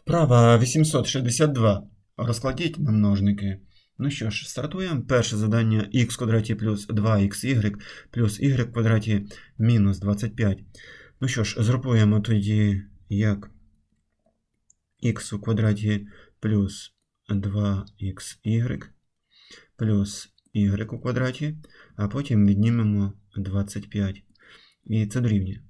Вправа 862. Розкладіть на множники. Ну що ж, стартуємо. Перше завдання х квадраті плюс 2xy плюс y квадраті мінус 25. Ну що ж, згрупуємо тоді як х у квадраті плюс 2xy плюс y у квадраті, а потім віднімемо 25. І це дорівнює.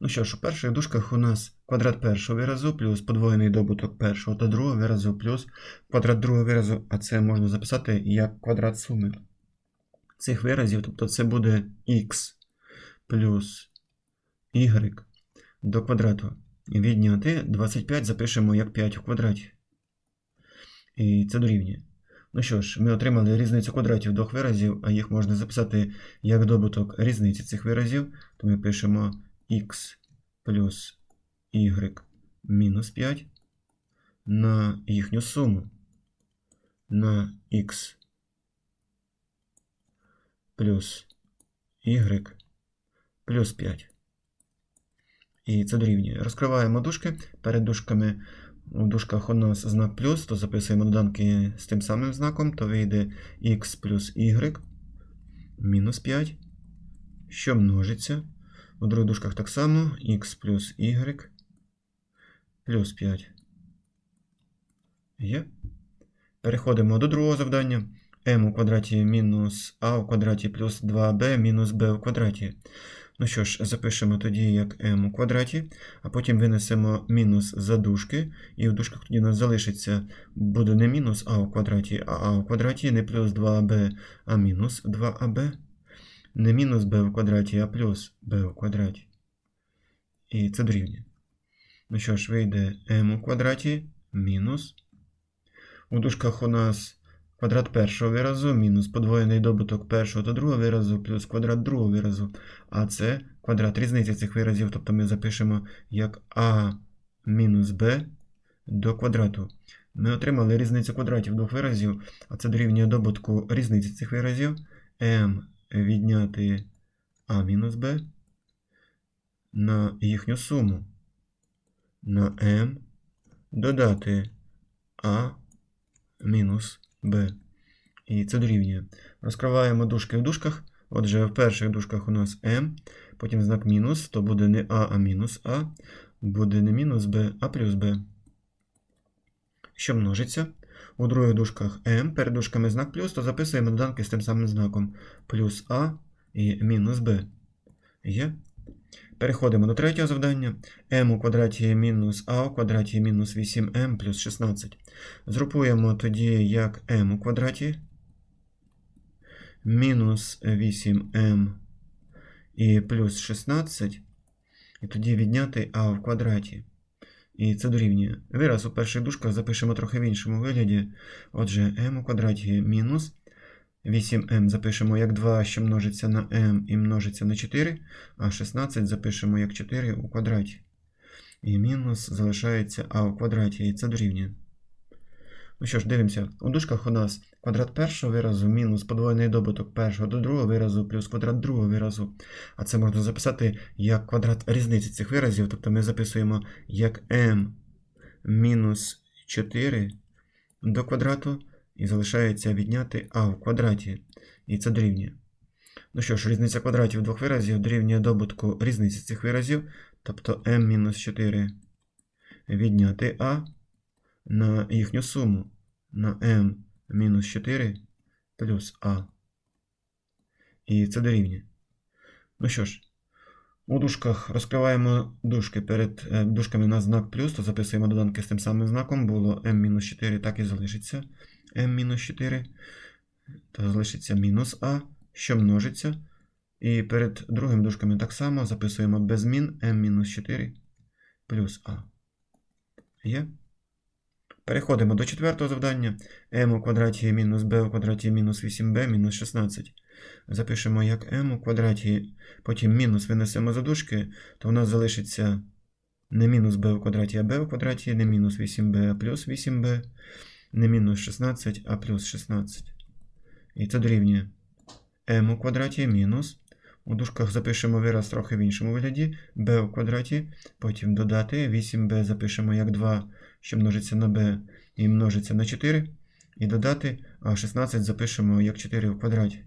Ну що ж, у перших дужках у нас квадрат першого виразу плюс подвоєний добуток першого та другого виразу плюс квадрат другого виразу, а це можна записати як квадрат суми цих виразів. Тобто це буде х плюс y до квадрату. Відняти 25 запишемо як 5 у квадраті. І це дорівнює. Ну що ж, ми отримали різницю квадратів двох виразів, а їх можна записати як добуток різниці цих виразів, то ми пишемо х плюс y мінус 5 на їхню суму на х плюс y плюс 5. І це дорівнює. Розкриваємо дужки. Перед дужками у дужках у нас знак плюс, то записуємо доданки з тим самим знаком, то вийде х плюс y мінус 5, що множиться. У других дужках так само х плюс y плюс 5. Є. Переходимо до другого завдання. m у квадраті мінус а у квадраті плюс 2b мінус b у квадраті. Ну що ж, запишемо тоді як m у квадраті, а потім винесемо мінус за дужки, і в дужках тоді у нас залишиться, буде не мінус а у квадраті, а а у квадраті, не плюс 2b, а мінус 2аб. Не мінус b у квадраті, а плюс b у квадраті. І це дорівнює. Ну що ж, вийде m у квадраті мінус. У дужках у нас квадрат першого виразу мінус подвоєний добуток першого та другого виразу плюс квадрат другого виразу. А це квадрат різниці цих виразів, тобто ми запишемо як а мінус b до квадрату. Ми отримали різницю квадратів двох виразів, а це дорівнює добутку різниці цих виразів m відняти а мінус b на їхню суму на m додати а мінус b. І це дорівнює. Розкриваємо дужки в дужках. Отже, в перших дужках у нас m, потім знак мінус, то буде не а, а мінус а, буде не мінус b, а плюс b. Що множиться? У других дужках m, перед дужками знак плюс, то записуємо доданки з тим самим знаком плюс а і мінус b. Є. Переходимо до третього завдання. m у квадраті мінус а у квадраті мінус 8m плюс 16. Згрупуємо тоді як m у квадраті мінус 8m і плюс 16. І тоді відняти а в квадраті. І це дорівнює. Вираз у перших дужках запишемо трохи в іншому вигляді. Отже, m у квадраті мінус 8m запишемо як 2, що множиться на m і множиться на 4, а 16 запишемо як 4 у квадраті. І мінус залишається а у квадраті, і це дорівнює. Ну що ж, дивимося. У дужках у нас квадрат першого виразу мінус подвоєний добуток першого до другого виразу плюс квадрат другого виразу. А це можна записати як квадрат різниці цих виразів. Тобто ми записуємо як m мінус 4 до квадрату. І залишається відняти а в квадраті. І це дорівнює. Ну що ж, різниця квадратів двох виразів дорівнює добутку різниці цих виразів. Тобто m-4 відняти а на їхню суму на m-4 плюс а. І це дорівнює. Ну що ж, у дужках розкриваємо дужки. Перед е, дужками у нас знак плюс, то записуємо доданки з тим самим знаком. Було m-4, так і залишиться m-4, то залишиться мінус а, що множиться. І перед другим дужками так само записуємо без змін m-4 плюс а. Є. Переходимо до четвертого завдання. m у квадраті мінус b у квадраті мінус 8b мінус 16. Запишемо як m у квадраті, потім мінус винесемо за дужки, то у нас залишиться не мінус b у квадраті, а b у квадраті, не мінус 8b, а плюс 8b, не мінус 16, а плюс 16. І це дорівнює m у квадраті мінус. У дужках запишемо вираз трохи в іншому вигляді. b в квадраті, потім додати 8b запишемо як 2, що множиться на b і множиться на 4. І додати, а 16 запишемо як 4 в квадраті.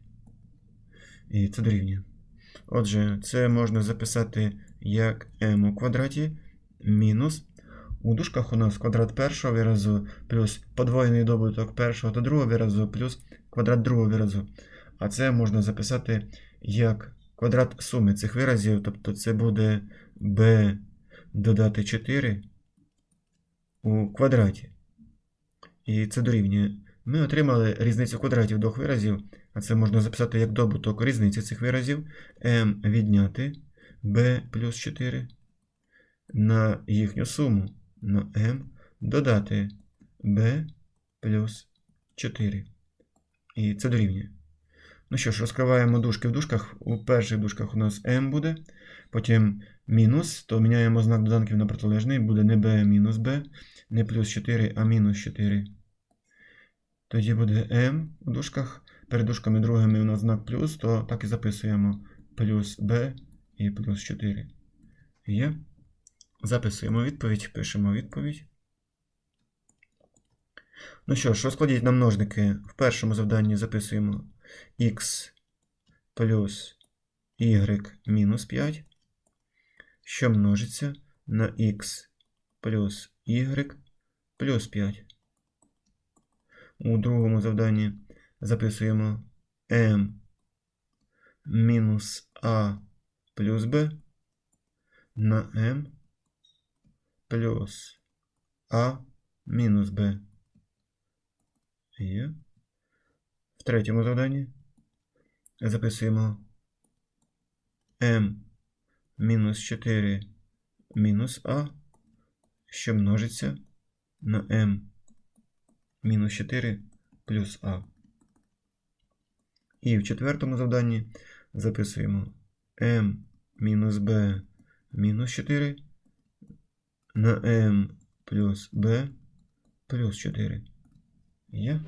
І це дорівнює. Отже, це можна записати як m у квадраті мінус. У дужках у нас квадрат першого виразу плюс подвоєний добуток першого та другого виразу плюс квадрат другого виразу. А це можна записати як квадрат суми цих виразів, тобто це буде b додати 4 у квадраті. І це дорівнює. Ми отримали різницю квадратів двох виразів, а це можна записати як добуток різниці цих виразів m відняти b плюс 4 на їхню суму на m додати b плюс 4. І це дорівнює. Ну що ж, розкриваємо дужки в дужках. У перших дужках у нас m буде, потім мінус, то міняємо знак доданків на протилежний, буде не b, а мінус b, не плюс 4, а мінус 4. Тоді буде m у дужках. Перед дужками другими у нас знак плюс, то так і записуємо плюс b і плюс 4. Є. Записуємо відповідь, пишемо відповідь. Ну що ж, розкладіть на множники. В першому завданні записуємо x плюс y мінус 5, що множиться на x плюс y плюс 5. У другому завданні записуємо m мінус a плюс b на m плюс а мінус b. Є. Третьому завданні записуємо m мінус 4 мінус а, що множиться на m мінус 4 плюс а. І в четвертому завданні записуємо m мінус b мінус 4 на m плюс b плюс 4. Є?